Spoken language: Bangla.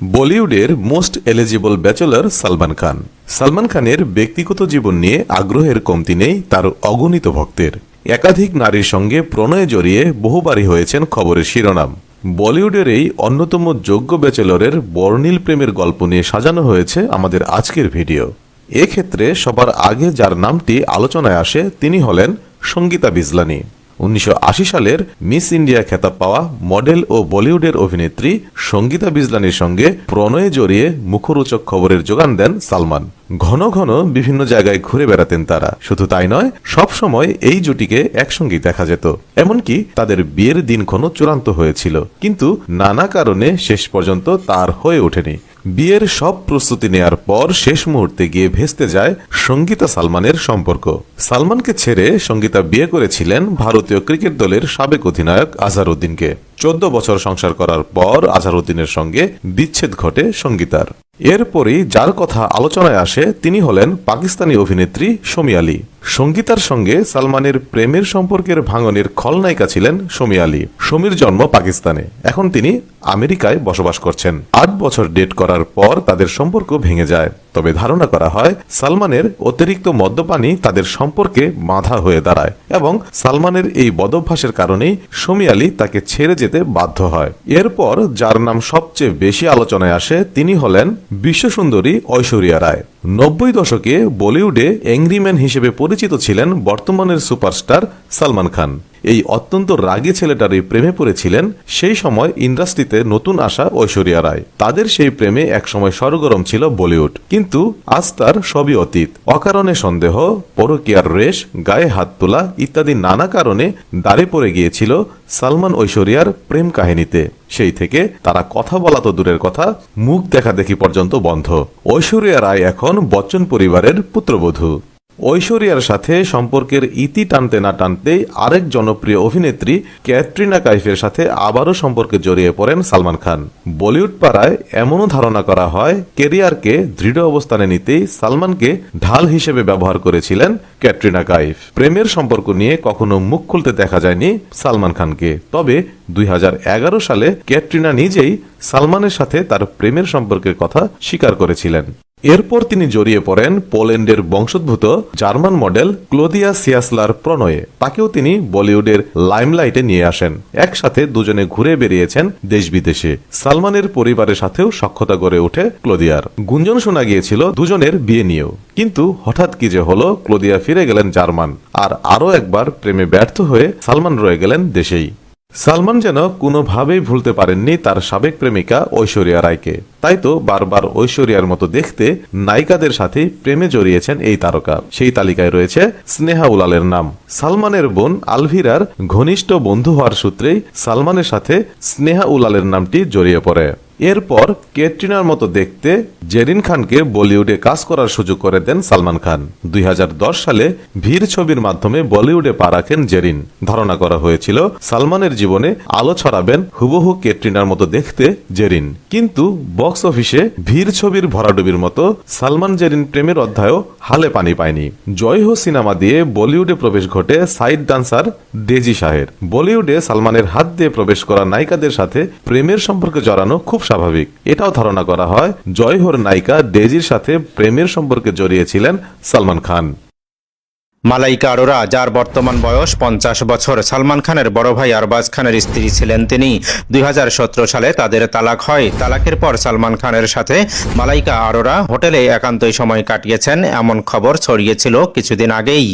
বলিউডের most eligible bachelor Salman Khan. Salman খানের ব্যক্তিগত জীবন নিয়ে আগ্রহের কমতি নেই তার অগণিত ভক্তের। একাধিক নারীর সঙ্গে প্রণয়ে জড়িয়ে বহুবারই হয়েছেন খবরের শিরোনাম। বলিউডের এই অন্যতম যোগ্য ব্যাচেলরের বর্ণিল প্রেমের গল্প নিয়ে সাজানো হয়েছে আমাদের আজকের ভিডিও। এক্ষেত্রে সবার আগে যার নামটি আলোচনায় আসে তিনি হলেন সঙ্গীতা বিজলানি। উনিশশো আশি সালের মিস ইন্ডিয়া খেতাব পাওয়া মডেল ও বলিউডের অভিনেত্রী সঙ্গীতা বিজলানির সঙ্গে প্রণয়ে জড়িয়ে মুখরোচক খবরের যোগান দেন সালমান। ঘন ঘন বিভিন্ন জায়গায় ঘুরে বেড়াতেন তারা। শুধু তাই নয়, সব সময় এই জুটিকে একসঙ্গেই দেখা যেত। এমনকি তাদের বিয়ের দিনক্ষণও চূড়ান্ত হয়েছিল। কিন্তু নানা কারণে শেষ পর্যন্ত তার হয়ে ওঠেনি। বিয়ের সব প্রস্তুতি নেয়ার পর শেষ মুহূর্তে গিয়ে ভেস্তে যায় সঙ্গীতা সালমানের সম্পর্ক। সালমানকে ছেড়ে সঙ্গীতা বিয়ে করেছিলেন ভারতীয় ক্রিকেট দলের সাবেক অধিনায়ক আজহারউদ্দিনকে চোদ্দ বছর সংসার করার পর আজহারউদ্দিনের সঙ্গে বিচ্ছেদ ঘটে সঙ্গীতার। এরপরই যার কথা আলোচনায় আসে, তিনি হলেন পাকিস্তানি অভিনেত্রী সোমি আলী। সঙ্গীতার সঙ্গে সালমানের প্রেমের সম্পর্কের ভাঙনের খলনায়িকা ছিলেন সোমি আলী। সমীর জন্ম পাকিস্তানে। এখন তিনি আমেরিকায় বসবাস করছেন। আট বছর ডেট করার পর তাদের সম্পর্ক ভেঙে যায়। তবে ধারণা করা হয়, সালমানের অতিরিক্ত মদ্যপানি তাদের সম্পর্কে বাধা হয়ে দাঁড়ায় এবং সালমানের এই বদভ্যাসের কারণেই সমী আলী তাকে ছেড়ে যেতে বাধ্য হয়। এরপর, যার নাম সবচেয়ে বেশি আলোচনায় আসে, তিনি হলেন বিশ্বসুন্দরী ঐশ্বরিয়া রায়। নব্বই দশকে বলিউডে অ্যাংরিম্যান হিসেবে পরিচিত ছিলেন বর্তমানের সুপারস্টার সালমান খান। এই অত্যন্ত রাগী ছেলেটারই প্রেমে পড়েছিলেন সেই সময় ইন্ডাস্ট্রিতে নতুন আসা ঐশ্বরিয়া রায়। তাদের সেই প্রেমে একসময় সরগরম ছিল বলিউড। কিন্তু আজ তার সবই অতীত। অকারণে সন্দেহ, পরকিয়ার রেশ, গায়ে হাত তোলা ইত্যাদি নানা কারণে দাঁড়ে পড়ে গিয়েছিল সালমান ঐশ্বরিয়ার প্রেম কাহিনীতে। সেই থেকে তারা কথা বলা তো দূরের কথা, মুখ দেখা দেখি পর্যন্ত বন্ধ। ঐশ্বরিয়া রায় এখন বচ্চন পরিবারের পুত্রবধূ। ঐশ্বরিয়ার সাথে সম্পর্কের ইতি টানতে না টানতেই আরেক জনপ্রিয় অভিনেত্রী ক্যাটরিনা কাইফের সাথে আবারও সম্পর্কে জড়িয়ে পড়েন সালমান খান। বলিউড পাড়ায় এমনও ধারণা করা হয়, কেরিয়ারকে দৃঢ় অবস্থানে নিতেই সালমানকে ঢাল হিসেবে ব্যবহার করেছিলেন ক্যাটরিনা কাইফ। প্রেমের সম্পর্ক নিয়ে কখনো মুখ খুলতে দেখা যায়নি সালমান খানকে। তবে দুই হাজার এগারো সালে ক্যাটরিনা নিজেই সালমানের সাথে তার প্রেমের সম্পর্কের কথা স্বীকার করেছিলেন। এরপর তিনি জড়িয়ে পড়েন পোল্যান্ডের বংশোদ্ভূত জার্মান মডেল ক্লোদিয়া সিয়াসলার প্রণয়ে। তাকেও তিনি বলিউডের লাইমলাইটে নিয়ে আসেন। একসাথে দুজনে ঘুরে বেরিয়েছেন দেশ বিদেশে সালমানের পরিবারের সাথেও সক্ষতা গড়ে ওঠে ক্লোদিয়ার। গুঞ্জন শোনা গিয়েছিল দুজনের বিয়ে নিয়েও। কিন্তু হঠাৎ কি যে হলো, ক্লোদিয়া ফিরে গেলেন জার্মান। আর আরও একবার প্রেমে ব্যর্থ হয়ে সালমান রয়ে গেলেন দেশেই। সালমান যেন কোনোভাবেই ভুলতে পারেননি তার সাবেক প্রেমিকা ঐশ্বরিয়া রায়কে। তাই তো বারবার ঐশ্বরিয়ার মতো দেখতে নায়িকাদের সাথে প্রেমে জড়িয়েছেন এই তারকা। সেই তালিকায় রয়েছে স্নেহা উলালের নাম। সালমানের বোন আলভিরার ঘনিষ্ঠ বন্ধু হওয়ার সূত্রেই সালমানের সাথে স্নেহা উলালের নামটি জড়িয়ে পড়ে। এরপর ক্যাটরিনার মতো দেখতে জেরিন খানকে বলিউডে কাজ করার সুযোগ করে দেন সালমান খান। দুই হাজার দশ সালে ভীর ছবির মাধ্যমে বলিউডে পা রাখেন জেরিন। ধারণা করা হয়েছিল, সালমানের জীবনে আলো ছড়াবেন হুবহু ক্যাটরিনার মতো দেখতে জেরিন। কিন্তু বক্স অফিসে ভীর ছবির ভরাডুবির মতো সালমান জেরিন প্রেমের অধ্যায়ও হালে পানি পায়নি। জয় হো সিনেমা দিয়ে বলিউডে প্রবেশ ঘটে সাইড ডান্সার ডেজি শাহের। বলিউডে সালমানের হাত দিয়ে প্রবেশ করা নায়িকাদের সাথে প্রেমের সম্পর্কে জড়ানো খুব স্বাভাবিক। এটাও ধারণা করা হয় জয় হোর নায়িকা ডেজির সাথে প্রেমের সম্পর্কে জড়িয়েছিলেন সালমান খান। মালাইকা আরোরা, যার বর্তমান বয়স পঞ্চাশ বছর, সালমান খানের বড় ভাই আরবাজ খানের স্ত্রী ছিলেন তিনি। দুই হাজার সতেরো সালে তাদের তালাক হয়। তালাকের পর সালমান খানের সাথে মালাইকা আরোরা হোটেলে একান্তই সময় কাটিয়েছেন। এমন খবর ছড়িয়েছিল কিছুদিন আগেই।